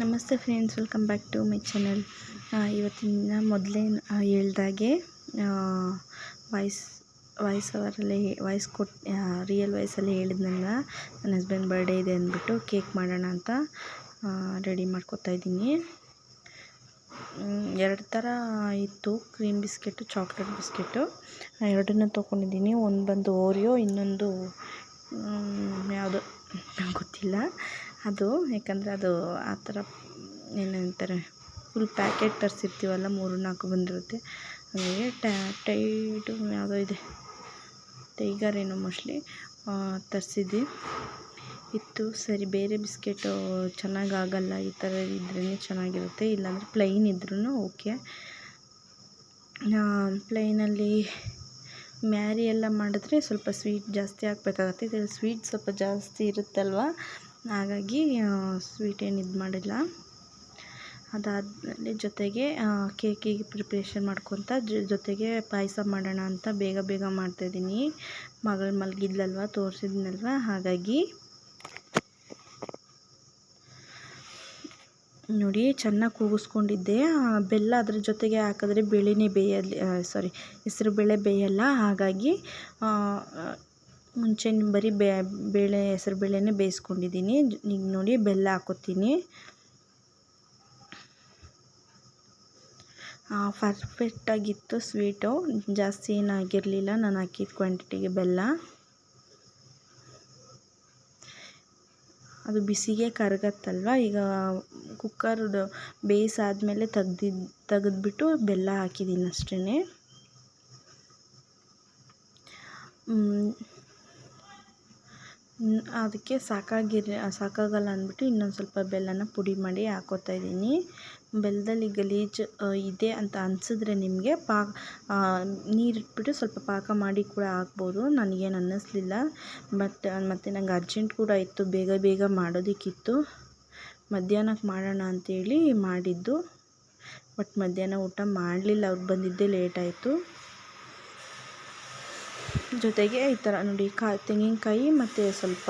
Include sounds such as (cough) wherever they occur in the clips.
ನಮಸ್ತೆ friends welcome back to my channel ಇವತ್ತಿನ ಮೊದಲೇ ಹೇಳ್ದಾಗೆ ವಾಯ್ಸ್ ವಾಯ್ಸ್ ಅವರಲ್ಲಿ ವಾಯ್ಸ್ ಕೊಟ್ಟು ರಿಯಲ್ ವಾಯ್ಸಲ್ಲಿ ಹೇಳಿದ್ನಲ್ಲ ನನ್ನ ಹಸ್ಬೆಂಡ್ ಬರ್ಡೇ ಇದೆ ಅಂದ್ಬಿಟ್ಟು ಕೇಕ್ ಮಾಡೋಣ ಅಂತ ರೆಡಿ ಮಾಡ್ಕೊತಾ ಇದ್ದೀನಿ. ಎರಡು ಥರ ಇತ್ತು ಕ್ರೀಮ್ ಬಿಸ್ಕೆಟು ಚಾಕ್ಲೇಟ್ ಬಿಸ್ಕೆಟು ಎರಡನ್ನೂ ತೊಗೊಂಡಿದ್ದೀನಿ, ಒಂದು ಬಂದು ಓರಿಯೋ ಇನ್ನೊಂದು ಯಾವುದು ಗೊತ್ತಿಲ್ಲ. ಅದು, ಯಾಕಂದರೆ ಅದು ಆ ಥರ ಏನಂತಾರೆ ಫುಲ್ ಪ್ಯಾಕೆಟ್ ತರಿಸಿರ್ತೀವಲ್ಲ, ಮೂರು ನಾಲ್ಕು ಬಂದಿರುತ್ತೆ. ಹಾಗಾಗಿ ಟೈಟು ಯಾವುದೋ ಇದೆ. ಟೈಗರ್ ಏನೋ ಮೋಸ್ಟ್ಲಿ ತರಿಸಿದ್ವಿ. ಇತ್ತು, ಸರಿ, ಬೇರೆ ಬಿಸ್ಕೆಟು ಚೆನ್ನಾಗಾಗಲ್ಲ, ಈ ಥರ ಇದ್ರೇ ಚೆನ್ನಾಗಿರುತ್ತೆ, ಇಲ್ಲಾಂದರೆ ಪ್ಲೈನ್ ಇದ್ರೂ ಓಕೆ ಪ್ಲೈನಲ್ಲಿ ಮ್ಯಾರಿ ಎಲ್ಲ ಮಾಡಿದ್ರೆ ಸ್ವಲ್ಪ ಸ್ವೀಟ್ ಜಾಸ್ತಿ ಹಾಕ್ಬೇಕಾಗತ್ತೆ ಇದರಲ್ಲಿ ಸ್ವೀಟ್ ಸ್ವಲ್ಪ ಜಾಸ್ತಿ ಇರುತ್ತಲ್ವ? ಹಾಗಾಗಿ ಸ್ವೀಟ್ ಏನು ಇದು ಮಾಡಿಲ್ಲ. ಅದಾದಮೇಲೆ ಜೊತೆಗೆ ಕೇಕಿಗೆ ಪ್ರಿಪ್ರೇಷನ್ ಮಾಡ್ಕೊತ ಜೊತೆಗೆ ಪಾಯಸ ಮಾಡೋಣ ಅಂತ ಬೇಗ ಬೇಗ ಮಾಡ್ತಾಯಿದ್ದೀನಿ ಮಗಳು ಮಲಗಿದ್ಲಲ್ವ, ತೋರಿಸಿದ್ನಲ್ವ, ಹಾಗಾಗಿ. ನೋಡಿ, ಚೆನ್ನಾಗಿ ಕೂಗಿಸ್ಕೊಂಡಿದ್ದೆ. ಬೆಲ್ಲ ಅದ್ರ ಜೊತೆಗೆ ಹಾಕಿದ್ರೆ ಬೇಳೆನೇ ಬೇಯಲಿ ಸಾರಿ ಹೆಸ್ರು ಬೇಳೆ ಬೇಯಲ್ಲ, ಹಾಗಾಗಿ ಮುಂಚೆ ಬರೀ ಬೇಳೆ, ಹೆಸ್ರು ಬೇಳೆನೇ ಬೇಯಿಸ್ಕೊಂಡಿದ್ದೀನಿ. ಈಗ ನೋಡಿ ಬೆಲ್ಲ ಹಾಕೋತೀನಿ. ಪರ್ಫೆಕ್ಟಾಗಿತ್ತು ಸ್ವೀಟು ಜಾಸ್ತಿ ಏನಾಗಿರಲಿಲ್ಲ ನಾನು ಹಾಕಿದ ಕ್ವಾಂಟಿಟಿಗೆ ಬೆಲ್ಲ. ಅದು ಬಿಸಿಗೆ ಕರಗತ್ತಲ್ವ? ಈಗ ಕುಕ್ಕರ್ದು ಬೇಯಿಸಾದ್ಮೇಲೆ ತೆಗ್ದಿದ್ದು ತೆಗೆದ್ಬಿಟ್ಟು ಬೆಲ್ಲ ಹಾಕಿದ್ದೀನಿ ಅಷ್ಟೇ ಅದಕ್ಕೆ ಸಾಕಾಗಿರ ಸಾಕಾಗಲ್ಲ ಅಂದ್ಬಿಟ್ಟು ಇನ್ನೊಂದು ಸ್ವಲ್ಪ ಬೆಲ್ಲನ ಪುಡಿ ಮಾಡಿ ಹಾಕ್ಕೋತಾ ಇದ್ದೀನಿ. ಬೆಲ್ಲದಲ್ಲಿ ಗಲೀಜು ಇದೆ ಅಂತ ಅನ್ಸಿದ್ರೆ ನಿಮಗೆ ನೀರು ನೀರಿಟ್ಬಿಟ್ಟು ಸ್ವಲ್ಪ ಪಾಕ ಮಾಡಿ ಕೂಡ ಹಾಕ್ಬೋದು. ನನಗೇನು ಅನ್ನಿಸ್ಲಿಲ್ಲ. ಬಟ್, ಮತ್ತು ನಂಗೆ ಅರ್ಜೆಂಟ್ ಕೂಡ ಇತ್ತು, ಬೇಗ ಬೇಗ ಮಾಡೋದಕ್ಕಿತ್ತು. ಮಧ್ಯಾಹ್ನಕ್ಕೆ ಮಾಡೋಣ ಅಂಥೇಳಿ ಮಾಡಿದ್ದು. ಬಟ್ ಮಧ್ಯಾಹ್ನ ಊಟ ಮಾಡಲಿಲ್ಲ, ಅವ್ರು ಬಂದಿದ್ದೇ ಲೇಟಾಯಿತು ಜೊತೆಗೆ ಈ ಥರ ನೋಡಿ ಕಾ ತೆಂಗಿನಕಾಯಿ ಮತ್ತು ಸ್ವಲ್ಪ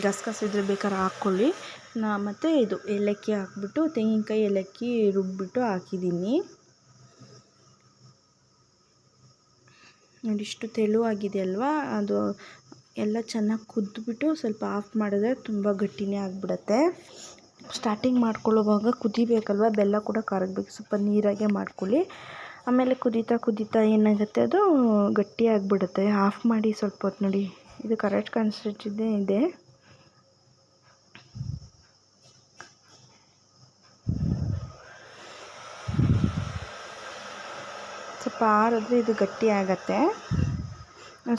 ಗಸಗಸೆ ಇದ್ರೆ ಬೇಕಾದ್ರೆ ಹಾಕ್ಕೊಳ್ಳಿ. ನಾ ಮತ್ತು ಇದು ಏಲಕ್ಕಿ ಹಾಕ್ಬಿಟ್ಟು, ತೆಂಗಿನಕಾಯಿ ಏಲಕ್ಕಿ ರುಬ್ಬಿಬಿಟ್ಟು ಹಾಕಿದ್ದೀನಿ. ನೋಡಿ, ಇಷ್ಟು ತೆಳುವಾಗಿದೆ ಅಲ್ವಾ? ಅದು ಎಲ್ಲ ಚೆನ್ನಾಗಿ ಕುದ್ದುಬಿಟ್ಟು ಸ್ವಲ್ಪ ಆಫ್ ಮಾಡಿದ್ರೆ ತುಂಬ ಗಟ್ಟಿನೇ ಆಗಿಬಿಡತ್ತೆ. ಸ್ಟಾರ್ಟಿಂಗ್ ಮಾಡ್ಕೊಳ್ಳುವಾಗ ಕುದಿಬೇಕಲ್ವ? ಬೆಲ್ಲ ಕೂಡ ಕರಗಬೇಕು. ಸ್ವಲ್ಪ ನೀರಾಗೆ ಮಾಡ್ಕೊಳ್ಳಿ. ಆಮೇಲೆ ಕುದೀತಾ ಕುದೀತಾ ಏನಾಗುತ್ತೆ ಅದು ಗಟ್ಟಿಯಾಗಿಬಿಡುತ್ತೆ. ಆಫ್ ಮಾಡಿ ಸ್ವಲ್ಪ ಹೊತ್ತು ನೋಡಿ. ಇದು ಕರೆಕ್ಟ್ ಕನ್ಸಿಸ್ಟೆನ್ಸಿದೇ ಇದೆ ಸ್ವಲ್ಪ ಆರಿದ್ರೆ ಇದು ಗಟ್ಟಿ ಆಗತ್ತೆ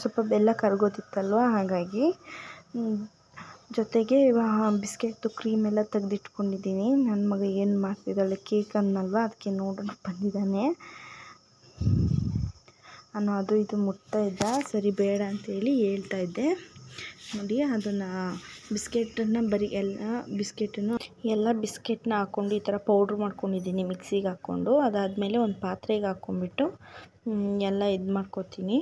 ಸ್ವಲ್ಪ ಬೆಲ್ಲ ಕರಗೋದಿತ್ತಲ್ವ ಹಾಗಾಗಿ. ಜೊತೆಗೆ ಬಿಸ್ಕೆಟ್ದು ಕ್ರೀಮ್ ಎಲ್ಲ ತೆಗೆದಿಟ್ಕೊಂಡಿದ್ದೀನಿ. ನನ್ನ ಮಗ ಏನು ಮಾಡ್ತಿದ್ದಾಳೆ ಕೇಕ್ ಅನ್ನಲ್ವ, ಅದಕ್ಕೆ ನೋಡೋಣ, ಬಂದಿದ್ದಾನೆ. ನಾನು ಅದು ಇದು ಮುಟ್ತಾ ಇದ್ದ. ಸರಿ, ಬೇಡ ಅಂತೇಳಿ ಹೇಳ್ತಾ ಇದ್ದೆ. ನೋಡಿ, ಅದನ್ನು ಬಿಸ್ಕೆಟನ್ನು ಬರೀ ಎಲ್ಲ ಬಿಸ್ಕೆಟನ್ನು, ಎಲ್ಲ ಬಿಸ್ಕೆಟ್ನ ಹಾಕ್ಕೊಂಡು ಈ ಥರ ಪೌಡ್ರ್ ಮಾಡ್ಕೊಂಡಿದ್ದೀನಿ ಮಿಕ್ಸಿಗೆ ಹಾಕ್ಕೊಂಡು. ಅದಾದಮೇಲೆ ಒಂದು ಪಾತ್ರೆಗೆ ಹಾಕ್ಕೊಂಬಿಟ್ಟು ಎಲ್ಲ ಇದು ಮಾಡ್ಕೊತೀನಿ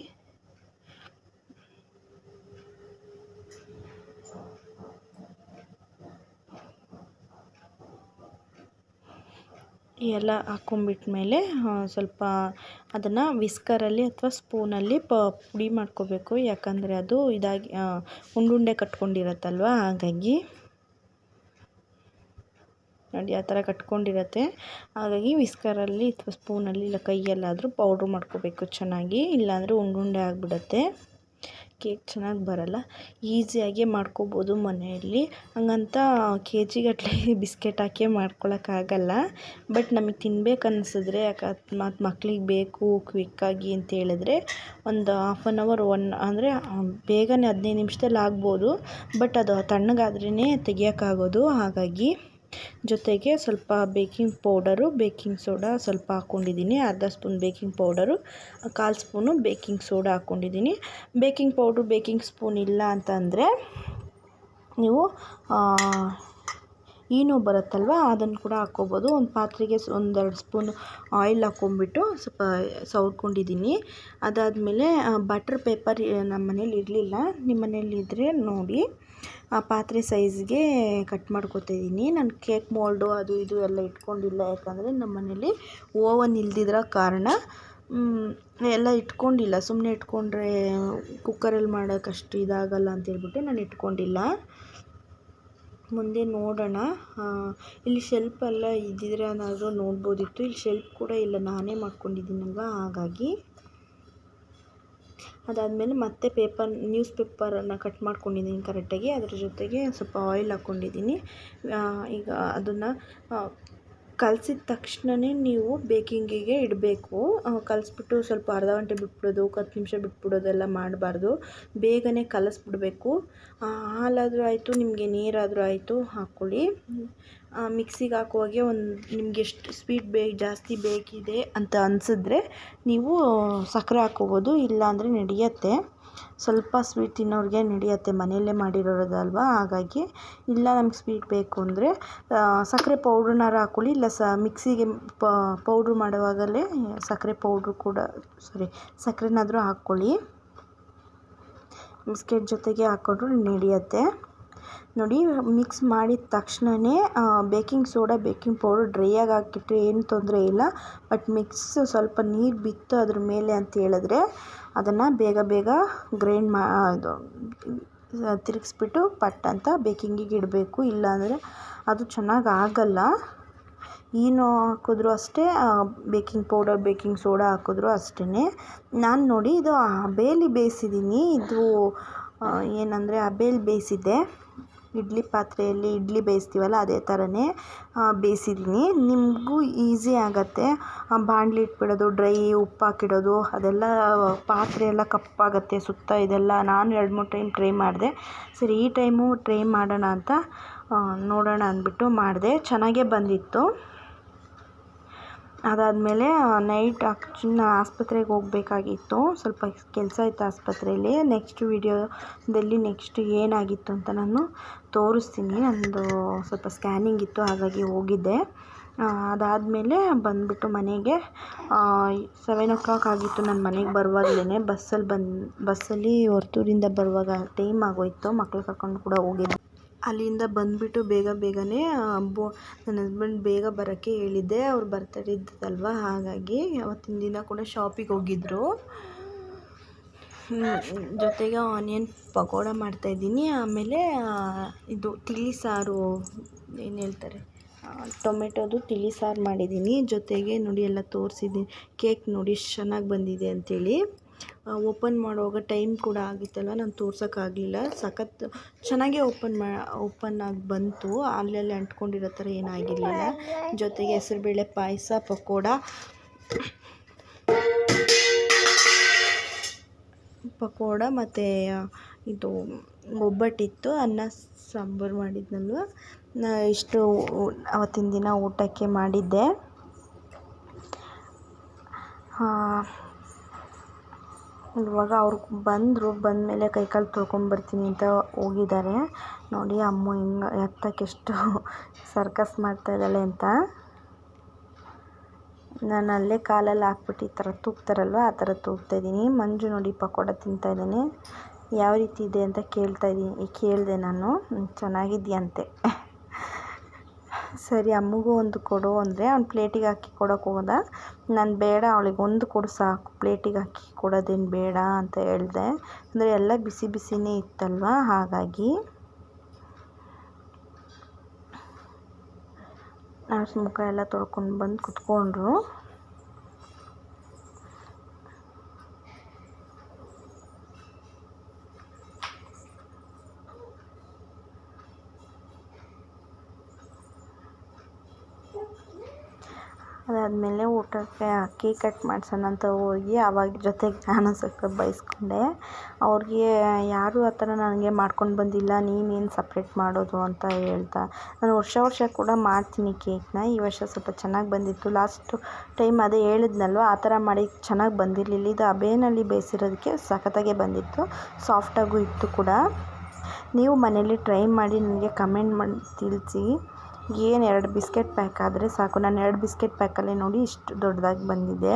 ಎಲ್ಲ ಹಾಕೊಂಬಿಟ್ಮೇಲೆ ಸ್ವಲ್ಪ ಅದನ್ನು ವಿಸ್ಕರಲ್ಲಿ ಅಥವಾ ಸ್ಪೂನಲ್ಲಿ ಪುಡಿ ಮಾಡ್ಕೋಬೇಕು. ಯಾಕಂದರೆ ಅದು ಇದಾಗಿ ಉಂಡುಂಡೆ ಕಟ್ಕೊಂಡಿರತ್ತಲ್ವ, ಹಾಗಾಗಿ. ನೋಡಿ, ಆ ಥರ ಕಟ್ಕೊಂಡಿರತ್ತೆ. ಹಾಗಾಗಿ ವಿಸ್ಕರಲ್ಲಿ ಅಥವಾ ಸ್ಪೂನಲ್ಲಿ ಇಲ್ಲ ಕೈಯಲ್ಲಾದರೂ ಪೌಡ್ರ್ ಮಾಡ್ಕೋಬೇಕು ಚೆನ್ನಾಗಿ. ಇಲ್ಲಾಂದರೆ ಉಂಡುಂಡೆ ಆಗಿಬಿಡತ್ತೆ. ಕೇಕ್ ಚೆನ್ನಾಗಿ ಬರಲ್ಲ. ಈಸಿಯಾಗೆ ಮಾಡ್ಕೋಬೋದು ಮನೆಯಲ್ಲಿ. ಹಂಗಂತ ಕೆ ಜಿಗಟ್ಟಲೆ (laughs) ಬಿಸ್ಕೆಟ್ ಹಾಕಿ ಮಾಡ್ಕೊಳಕ್ಕಾಗಲ್ಲ ಬಟ್ ನಮಗೆ ತಿನ್ಬೇಕು ಅನ್ನಿಸಿದ್ರೆ ಅಕಸ್ಮಾತ್ ಮಕ್ಳಿಗೆ ಬೇಕು ಕ್ವಿಕ್ಕಾಗಿ ಅಂತ ಹೇಳಿದ್ರೆ ಒಂದು ಹಾಫ್ ಆನ್ ಅವರ್ ಒನ್ ಅಂದರೆ ಬೇಗನೆ ಹದಿನೈದು ನಿಮಿಷದಲ್ಲಿ ಆಗ್ಬೋದು. ಬಟ್ ಅದು ತಣ್ಣಗಾದ್ರೇ ತೆಗಿಯೋಕ್ಕಾಗೋದು ಹಾಗಾಗಿ ಜೊತೆಗೆ ಸ್ವಲ್ಪ ಬೇಕಿಂಗ್ ಪೌಡರು, ಬೇಕಿಂಗ್ ಸೋಡಾ ಸ್ವಲ್ಪ ಹಾಕ್ಕೊಂಡಿದ್ದೀನಿ. ಅರ್ಧ ಸ್ಪೂನ್ ಬೇಕಿಂಗ್ ಪೌಡರು, ಕಾಲು ಸ್ಪೂನು ಬೇಕಿಂಗ್ ಸೋಡಾ ಹಾಕ್ಕೊಂಡಿದ್ದೀನಿ. ಬೇಕಿಂಗ್ ಪೌಡ್ರು, ಬೇಕಿಂಗ್ ಸ್ಪೂನ್ ಇಲ್ಲ ಅಂತಂದರೆ ನೀವು ಈನೋ ಬರುತ್ತಲ್ವ, ಅದನ್ನು ಕೂಡ ಹಾಕ್ಕೋಬೋದು. ಒಂದು ಪಾತ್ರೆಗೆ ಒಂದೆರಡು ಸ್ಪೂನ್ ಆಯಿಲ್ ಹಾಕ್ಕೊಂಬಿಟ್ಟು ಸ್ವಲ್ಪ ಸವರ್ಕೊಂಡಿದ್ದೀನಿ. ಅದಾದಮೇಲೆ ಬಟರ್ ಪೇಪರ್ ನಮ್ಮ ಮನೇಲಿ ಇರಲಿಲ್ಲ. ನಿಮ್ಮ ಮನೇಲಿ ಇದ್ದರೆ ನೋಡಿ. ಆ ಪಾತ್ರೆ ಸೈಝ್ಗೆ ಕಟ್ ಮಾಡ್ಕೊತಾ ಇದ್ದೀನಿ ನಾನು ಕೇಕ್ ಮೋಲ್ಡು ಅದು ಇದು ಎಲ್ಲ ಇಟ್ಕೊಂಡಿಲ್ಲ. ಯಾಕಂದರೆ ನಮ್ಮ ಮನೇಲಿ ಓವನ್ ಇಲ್ದಿದ್ರ ಕಾರಣ ಎಲ್ಲ ಇಟ್ಕೊಂಡಿಲ್ಲ. ಸುಮ್ಮನೆ ಇಟ್ಕೊಂಡ್ರೆ ಕುಕ್ಕರಲ್ಲಿ ಮಾಡೋಕ್ಕಷ್ಟು ಇದಾಗಲ್ಲ ಅಂತೇಳ್ಬಿಟ್ಟು ನಾನು ಇಟ್ಕೊಂಡಿಲ್ಲ. ಮುಂದೆ ನೋಡೋಣ. ಇಲ್ಲಿ ಶೆಲ್ಪ್ ಎಲ್ಲ ಇದ್ದಿದ್ರೆ ಏನಾದರೂ ನೋಡ್ಬೋದಿತ್ತು. ಇಲ್ಲಿ ಶೆಲ್ಪ್ ಕೂಡ ಇಲ್ಲ. ನಾನೇ ಮಾಡ್ಕೊಂಡಿದ್ದೀನಲ್ವ? ಹಾಗಾಗಿ. ಅದಾದಮೇಲೆ ಮತ್ತೆ ಪೇಪರ್, ನ್ಯೂಸ್ ಪೇಪರನ್ನು ಕಟ್ ಮಾಡ್ಕೊಂಡಿದ್ದೀನಿ ಕರೆಕ್ಟಾಗಿ. ಅದ್ರ ಜೊತೆಗೆ ಸ್ವಲ್ಪ ಆಯಿಲ್ ಹಾಕ್ಕೊಂಡಿದ್ದೀನಿ. ಈಗ ಅದನ್ನು ಕಲಸಿದ ತಕ್ಷಣವೇ ನೀವು ಬೇಕಿಂಗಿಗೆ ಇಡಬೇಕು. ಕಲಿಸ್ಬಿಟ್ಟು ಸ್ವಲ್ಪ ಅರ್ಧ ಗಂಟೆ ಬಿಟ್ಬಿಡೋದು ಹತ್ತು ನಿಮಿಷ ಬಿಟ್ಬಿಡೋದೆಲ್ಲ ಮಾಡಬಾರ್ದು. ಬೇಗನೆ ಕಲಸಿಬಿಡ್ಬೇಕು. ಹಾಲಾದರೂ ಆಯಿತು, ನಿಮಗೆ ನೀರಾದರೂ ಆಯಿತು, ಹಾಕ್ಕೊಳ್ಳಿ. ಮಿಕ್ಸಿಗೆ ಹಾಕುವಾಗೆ ಒಂದು ನಿಮ್ಗೆ ಎಷ್ಟು ಸ್ವೀಟ್ ಬೇ, ಜಾಸ್ತಿ ಬೇಕಿದೆ ಅಂತ ಅನಿಸಿದ್ರೆ ನೀವು ಸಕ್ಕರೆ ಹಾಕ್ಕೋಬೋದು, ಇಲ್ಲಾಂದರೆ ನಡೆಯತ್ತೆ. ಸ್ವಲ್ಪ ಸ್ವೀಟ್ ತಿನ್ನೋರಿಗೆ ನಡೆಯತ್ತೆ, ಮನೆಯಲ್ಲೇ ಮಾಡಿರೋದಲ್ವ ಹಾಗಾಗಿ ಇಲ್ಲ ನಮ್ಗೆ ಸ್ವೀಟ್ ಬೇಕು ಅಂದರೆ ಸಕ್ಕರೆ ಪೌಡ್ರನ್ನಾರು ಹಾಕ್ಕೊಳ್ಳಿ ಇಲ್ಲ ಸ ಮಿಕ್ಸಿಗೆ ಪೌಡ್ರ್ ಮಾಡುವಾಗಲೇ ಸಕ್ಕರೆ ಪೌಡ್ರ್ ಕೂಡ ಸಾರಿ ಸಕ್ಕರೆನಾದರೂ ಹಾಕ್ಕೊಳ್ಳಿ. ಬಿಸ್ಕೆಟ್ ಜೊತೆಗೆ ಹಾಕ್ಕೊಂಡ್ರೂ ನಡೆಯತ್ತೆ. ನೋಡಿ ಮಿಕ್ಸ್ ಮಾಡಿದ ತಕ್ಷಣವೇ ಬೇಕಿಂಗ್ ಸೋಡಾ ಬೇಕಿಂಗ್ ಪೌಡರ್ ಡ್ರೈಯಾಗಿ ಹಾಕಿಟ್ರೆ ಏನು ತೊಂದರೆ ಇಲ್ಲ. ಬಟ್ ಮಿಕ್ಸ್ ಸ್ವಲ್ಪ ನೀರು ಬಿತ್ತು ಅದ್ರ ಮೇಲೆ ಅಂತ ಹೇಳಿದ್ರೆ ಅದನ್ನು ಬೇಗ ಬೇಗ ಗ್ರೈಂಡ್ ಮಾ, ಇದು, ತಿರುಗಿಸ್ಬಿಟ್ಟು ಪಟ್ ಅಂತ ಬೇಕಿಂಗಿಗೆ ಇಡಬೇಕು. ಇಲ್ಲಾಂದರೆ ಅದು ಚೆನ್ನಾಗಿ ಆಗಲ್ಲ. ಏನು ಹಾಕಿದ್ರು ಅಷ್ಟೇ ಬೇಕಿಂಗ್ ಪೌಡರ್ ಬೇಕಿಂಗ್ ಸೋಡಾ ಹಾಕಿದ್ರು ಅಷ್ಟೇ ನಾನು ನೋಡಿ ಇದು ಹಬೇಲಿ ಬೇಯಿಸಿದ್ದೀನಿ ಇದು ಏನಂದರೆ ಅಬೇಲಿ ಬೇಯಿಸಿದ್ದೆ. ಇಡ್ಲಿ ಪಾತ್ರೆಯಲ್ಲಿ ಇಡ್ಲಿ ಬೇಯಿಸ್ತೀವಲ್ಲ ಅದೇ ಥರನೇ ಬೇಯಿಸಿದ್ದೀನಿ. ನಿಮಗೂ ಈಸಿ ಆಗುತ್ತೆ. ಬಾಣಲಿ ಇಟ್ಬಿಡೋದು, ಡ್ರೈ ಉಪ್ಪು ಹಾಕಿಡೋದು, ಅದೆಲ್ಲ, ಪಾತ್ರೆ ಎಲ್ಲ ಕಪ್ಪಾಗುತ್ತೆ, ಸುತ್ತ ಇದೆಲ್ಲ. ನಾನು ಎರಡು ಮೂರು ಟೈಮ್ ಟ್ರೈ ಮಾಡಿದೆ. ಸರಿ, ಈ ಟೈಮು ಟ್ರೈ ಮಾಡೋಣ ಅಂತ ನೋಡೋಣ ಅಂದ್ಬಿಟ್ಟು ಮಾಡಿದೆ. ಚೆನ್ನಾಗೇ ಬಂದಿತ್ತು. ಅದಾದಮೇಲೆ ನೈಟ್ ಚಿನ್ನ ಆಸ್ಪತ್ರೆಗೆ ಹೋಗಬೇಕಾಗಿತ್ತು. ಸ್ವಲ್ಪ ಕೆಲಸ ಇತ್ತು ಆಸ್ಪತ್ರೆಯಲ್ಲಿ ನೆಕ್ಸ್ಟ್ ವೀಡಿಯೋದಲ್ಲಿ ನೆಕ್ಸ್ಟ್ ಏನಾಗಿತ್ತು ಅಂತ ನಾನು ತೋರಿಸ್ತೀನಿ. ನಂದು ಸ್ವಲ್ಪ ಸ್ಕ್ಯಾನಿಂಗ್ ಇತ್ತು, ಹಾಗಾಗಿ ಹೋಗಿದ್ದೆ. ಅದಾದಮೇಲೆ ಬಂದುಬಿಟ್ಟು ಮನೆಗೆ ಸೆವೆನ್ ಓ ಕ್ಲಾಕ್ ಆಗಿತ್ತು ನಾನು ಮನೆಗೆ ಬರುವಾಗಲೇ ಬಸ್ಸಲ್ಲಿ ಬಂದು ಬಸ್ಸಲ್ಲಿ ಹೊರ್ತೂರಿಂದ ಬರುವಾಗ ಟೈಮ್ ಆಗೋಯಿತು. ಮಕ್ಳು ಕರ್ಕೊಂಡು ಕೂಡ ಹೋಗಿದ್ದೆ. ಅಲ್ಲಿಂದ ಬಂದುಬಿಟ್ಟು ಬೇಗ ಬೇಗನೆ ಬೊ, ನನ್ನ ಹಸ್ಬೆಂಡ್ ಬೇಗ ಬರೋಕ್ಕೆ ಹೇಳಿದ್ದೆ. ಅವ್ರು ಬರ್ತಡೇ ಇದ್ದದಲ್ವ ಹಾಗಾಗಿ ಅವತ್ತಿನ ದಿನ ಕೂಡ ಶಾಪಿಗೆ ಹೋಗಿದ್ದರು ಜೊತೆಗೆ ಆನಿಯನ್ ಪಕೋಡ ಮಾಡ್ತಾಯಿದ್ದೀನಿ. ಆಮೇಲೆ ಇದು ತಿಳಿ ಸಾರು, ಏನು ಹೇಳ್ತಾರೆ? ಟೊಮೆಟೊದು ತಿಳಿ ಸಾರು ಮಾಡಿದ್ದೀನಿ. ಜೊತೆಗೆ ನೋಡಿ ಎಲ್ಲ ತೋರಿಸಿದ್ದೀನಿ. ಕೇಕ್ ನೋಡಿ ಎಷ್ಟು ಚೆನ್ನಾಗಿ ಬಂದಿದೆ ಅಂಥೇಳಿ ಓಪನ್ ಮಾಡುವಾಗ ಟೈಮ್ ಕೂಡ ಆಗಿತ್ತಲ್ಲ ನಾನು ತೋರ್ಸೋಕ್ಕಾಗಲಿಲ್ಲ. ಸಖತ್ ಚೆನ್ನಾಗೇ ಓಪನ್ ಮಾ ಓಪನ್ ಆಗಿ ಬಂತು. ಅಲ್ಲಲ್ಲಿ ಅಂಟ್ಕೊಂಡಿರೋ ಥರ ಏನಾಗಿರಲಿಲ್ಲ. ಜೊತೆಗೆ ಹೆಸರುಬೇಳೆ ಪಾಯಸ, ಪಕೋಡ. ಪಕೋಡ ಮತ್ತು ಇದು ಒಬ್ಬಟ್ಟಿತ್ತು. ಅನ್ನ, ಸಾಂಬಾರು ಮಾಡಿದ್ನಲ್ವ? ಇಷ್ಟು ಅವತ್ತಿನ ದಿನ ಊಟಕ್ಕೆ ಮಾಡಿದ್ದೆ. ಇವಾಗ ಅವ್ರು ಬಂದರು, ಬಂದಮೇಲೆ ತೊಳ್ಕೊಂಡು ತೊಳ್ಕೊಂಬರ್ತೀನಿ ಅಂತ ಹೋಗಿದ್ದಾರೆ. ನೋಡಿ ಅಮ್ಮ ಹಿಂಗೆ ಎತ್ತಕ್ಕೆ ಎಷ್ಟು ಸರ್ಕಸ್ ಮಾಡ್ತಾಯಿದ್ದಾಳೆ ಅಂತ. ನಾನು ಅಲ್ಲೇ ಕಾಲಲ್ಲಿ ಹಾಕ್ಬಿಟ್ಟು ಈ ಥರ ತೂಗ್ತಾರಲ್ವ, ಆ ಥರ ತೂಗ್ತಾಯಿದ್ದೀನಿ. ಮಂಜು ನೋಡಿ ಪಕೋಡ ತಿಂತಾಯಿದ್ದಾನೆ. ಯಾವ ರೀತಿ ಇದೆ ಅಂತ ಕೇಳ್ತಾ ಇದ್ದೀನಿ ಕೇಳಿದೆ ನಾನು. ಚೆನ್ನಾಗಿದೆಯಂತೆ ಸರಿ, ಅಮ್ಮಗೂ ಒಂದು ಕೊಡು ಅಂದರೆ ಅವ್ನು ಪ್ಲೇಟಿಗೆ ಹಾಕಿ ಕೊಡೋಕ್ಕೆ ಹೋದ ನಾನು ಬೇಡ, ಅವಳಿಗೆ ಒಂದು ಕೊಡು ಸಾಕು ಪ್ಲೇಟಿಗೆ ಹಾಕಿ ಕೊಡೋದೇನು ಬೇಡ ಅಂತ ಹೇಳಿದೆ. ಅಂದರೆ ಎಲ್ಲ ಬಿಸಿ ಬಿಸಿನೇ ಇತ್ತಲ್ವ? ಹಾಗಾಗಿ ನರ್ಸ್ ಮುಖ ಎಲ್ಲ ತೊಳ್ಕೊಂಡು ಬಂದು ಕುತ್ಕೊಂಡ್ರು. ಅದಾದಮೇಲೆ ಊಟಕ್ಕೆ ಅಕ್ಕಿ ಕಟ್ ಮಾಡ್ಸೋಣ ಅಂತ ಹೋಗಿ ಅವಾಗ ಜೊತೆಗೆ ನಾನು ಸ್ವಲ್ಪ ಬೈಸ್ಕೊಂಡೆ. ಅವ್ರಿಗೆ ಯಾರೂ ಆ ಥರ ನನಗೆ ಮಾಡ್ಕೊಂಡು ಬಂದಿಲ್ಲ, ನೀನೇನು ಸಪ್ರೇಟ್ ಮಾಡೋದು ಅಂತ ಹೇಳ್ತಾ. ನಾನು ವರ್ಷ ವರ್ಷ ಕೂಡ ಮಾಡ್ತೀನಿ ಕೇಕ್ನ. ಈ ವರ್ಷ ಸ್ವಲ್ಪ ಚೆನ್ನಾಗಿ ಬಂದಿತ್ತು. ಲಾಸ್ಟ್ ಟೈಮ್ ಅದೇ ಹೇಳಿದ್ನಲ್ವ, ಆ ಥರ ಮಾಡಿ ಚೆನ್ನಾಗಿ ಬಂದಿರಲಿಲ್ಲ. ಇದು ಅಬೇನಲ್ಲಿ ಬೇಯಿಸಿರೋದಕ್ಕೆ ಸಖತ್ತಾಗೆ ಬಂದಿತ್ತು. ಸಾಫ್ಟಾಗೂ ಇತ್ತು ಕೂಡ. ನೀವು ಮನೇಲಿ ಟ್ರೈ ಮಾಡಿ ನನಗೆ ಕಮೆಂಟ್ ಮಾಡಿ ತಿಳಿಸಿ. ಏನು ಎರಡು ಬಿಸ್ಕೆಟ್ ಪ್ಯಾಕ್ ಆದರೆ ಸಾಕು. ನಾನು ಎರಡು ಬಿಸ್ಕೆಟ್ ಪ್ಯಾಕಲ್ಲಿ ನೋಡಿ ಇಷ್ಟು ದೊಡ್ಡದಾಗಿ ಬಂದಿದೆ.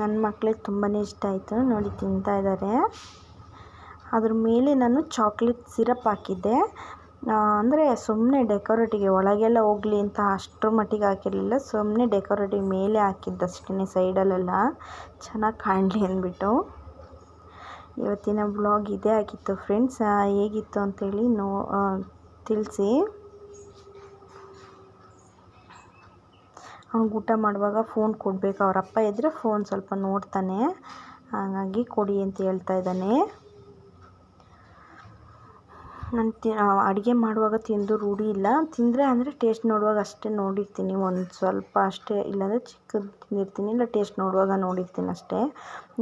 ನನ್ನ ಮಕ್ಳಿಗೆ ತುಂಬಾ ಇಷ್ಟ ಆಯಿತು. ನೋಡಿ ತಿಂತಾ ಇದ್ದಾರೆ ಅದ್ರ ಮೇಲೆ ನಾನು ಚಾಕ್ಲೇಟ್ ಸಿರಪ್ ಹಾಕಿದ್ದೆ. ಅಂದರೆ ಸುಮ್ಮನೆ ಡೆಕೋರೇಟಿಗೆ ಒಳಗೆಲ್ಲ ಹೋಗಲಿ ಅಂತ ಅಷ್ಟರ ಮಟ್ಟಿಗೆ ಹಾಕಿರಲಿಲ್ಲ. ಸುಮ್ಮನೆ ಡೆಕೋರೇಟಿವ್ ಮೇಲೆ ಹಾಕಿದ್ದಷ್ಟೇ ಸೈಡಲ್ಲೆಲ್ಲ ಚೆನ್ನಾಗಿ ಕಾಣಲಿ ಅಂದ್ಬಿಟ್ಟು. ಇವತ್ತಿನ ಬ್ಲಾಗ್ ಇದೇ ಆಗಿತ್ತು ಫ್ರೆಂಡ್ಸ್ ಹೇಗಿತ್ತು ಅಂತೇಳಿ ನೋ ತಿಳಿಸಿ. ಅವ್ನಿಗೆ ಊಟ ಮಾಡುವಾಗ ಫೋನ್ ಕೊಡಬೇಕು. ಅವರಪ್ಪ ಇದ್ದರೆ ಫೋನ್ ಸ್ವಲ್ಪ ನೋಡ್ತಾನೆ. ಹಾಗಾಗಿ ಕೊಡಿ ಅಂತ ಹೇಳ್ತಾ ಇದ್ದಾನೆ. ನಾನು ತಿ ಅಡುಗೆ ಮಾಡುವಾಗ ತಿಂದು ರೂಢಿ ಇಲ್ಲ. ತಿಂದರೆ ಅಂದರೆ ಟೇಸ್ಟ್ ನೋಡುವಾಗ ಅಷ್ಟೇ ನೋಡಿರ್ತೀನಿ. ಒಂದು ಸ್ವಲ್ಪ ಅಷ್ಟೇ, ಇಲ್ಲಾಂದರೆ ಚಿಕ್ಕದು ತಿಂದಿರ್ತೀನಿ. ಇಲ್ಲ ಟೇಸ್ಟ್ ನೋಡುವಾಗ ನೋಡಿರ್ತೀನಿ ಅಷ್ಟೇ.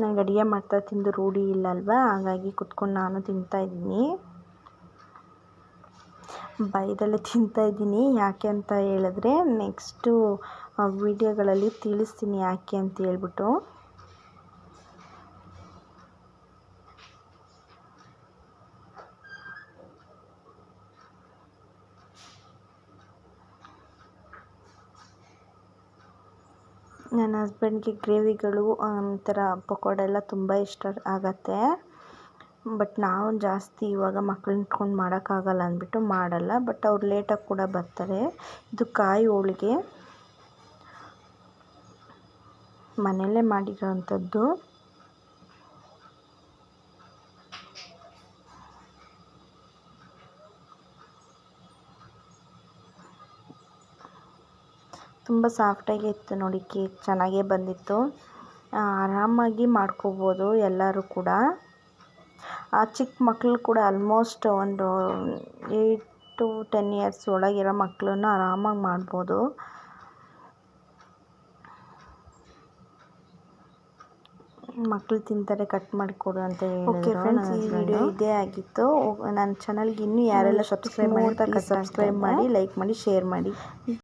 ನಂಗೆ ಅಡುಗೆ ಮಾಡ್ತಾ ತಿಂದು ರೂಢಿ ಇಲ್ಲ ಅಲ್ವಾ? ಹಾಗಾಗಿ ಕುತ್ಕೊಂಡು ನಾನು ತಿಂತಾ ಇದ್ದೀನಿ. ಬೈದಲ್ಲೇ ತಿಂತಾ ಇದ್ದೀನಿ. ಯಾಕೆ ಅಂತ ಹೇಳಿದ್ರೆ ನೆಕ್ಸ್ಟು ವೀಡಿಯೋಗಳಲ್ಲಿ ತಿಳಿಸ್ತೀನಿ ಯಾಕೆ ಅಂತ ಹೇಳ್ಬಿಟ್ಟು. ಹಸ್ಬೆಂಡ್ಗೆ ಗ್ರೇವಿಗಳು ಒಂಥರ ಪಕೋಡ ಎಲ್ಲ ತುಂಬ ಇಷ್ಟ ಆಗುತ್ತೆ. ಬಟ್ ನಾವು ಜಾಸ್ತಿ ಇವಾಗ ಮಕ್ಳನ್ನ ಇಟ್ಕೊಂಡು ಮಾಡೋಕ್ಕಾಗಲ್ಲ ಅಂದ್ಬಿಟ್ಟು ಮಾಡಲ್ಲ. ಬಟ್ ಅವ್ರು ಲೇಟಾಗಿ ಕೂಡ ಬರ್ತಾರೆ. ಇದು ಕಾಯಿ ಹೋಳಿಗೆ. ಮನೆಯಲ್ಲೇ ಮಾಡಿರೋ ತುಂಬ ಸಾಫ್ಟಾಗೇ ಇತ್ತು ನೋಡಿ ಕೇಕ್ ಚೆನ್ನಾಗೇ ಬಂದಿತ್ತು. ಆರಾಮಾಗಿ ಮಾಡ್ಕೋಬೋದು ಎಲ್ಲರೂ ಕೂಡ. ಆ ಚಿಕ್ಕ ಮಕ್ಕಳು ಕೂಡ ಆಲ್ಮೋಸ್ಟ್ ಒಂದು ಏಯ್ಟ್ ಟು ಟೆನ್ ಇಯರ್ಸ್ ಒಳಗಿರೋ ಮಕ್ಕಳನ್ನ ಆರಾಮಾಗಿ ಮಾಡ್ಬೋದು. ಮಕ್ಕಳು ತಿಂತಾರೆ ಕಟ್ ಮಾಡಿಕೊಡು ಅಂತ ಓಕೆ ಫ್ರೆಂಡ್ಸ್ ಈ ವಿಡಿಯೋ ಇದೇ ಆಗಿತ್ತು. ನನ್ನ ಚಾನಲ್ಗೆ ಇನ್ನೂ ಯಾರೆಲ್ಲ ಸಬ್ಸ್ಕ್ರೈಬ್ ಮಾಡಿ ಸಬ್ಸ್ಕ್ರೈಬ್ ಮಾಡಿ ಲೈಕ್ ಮಾಡಿ ಶೇರ್ ಮಾಡಿ.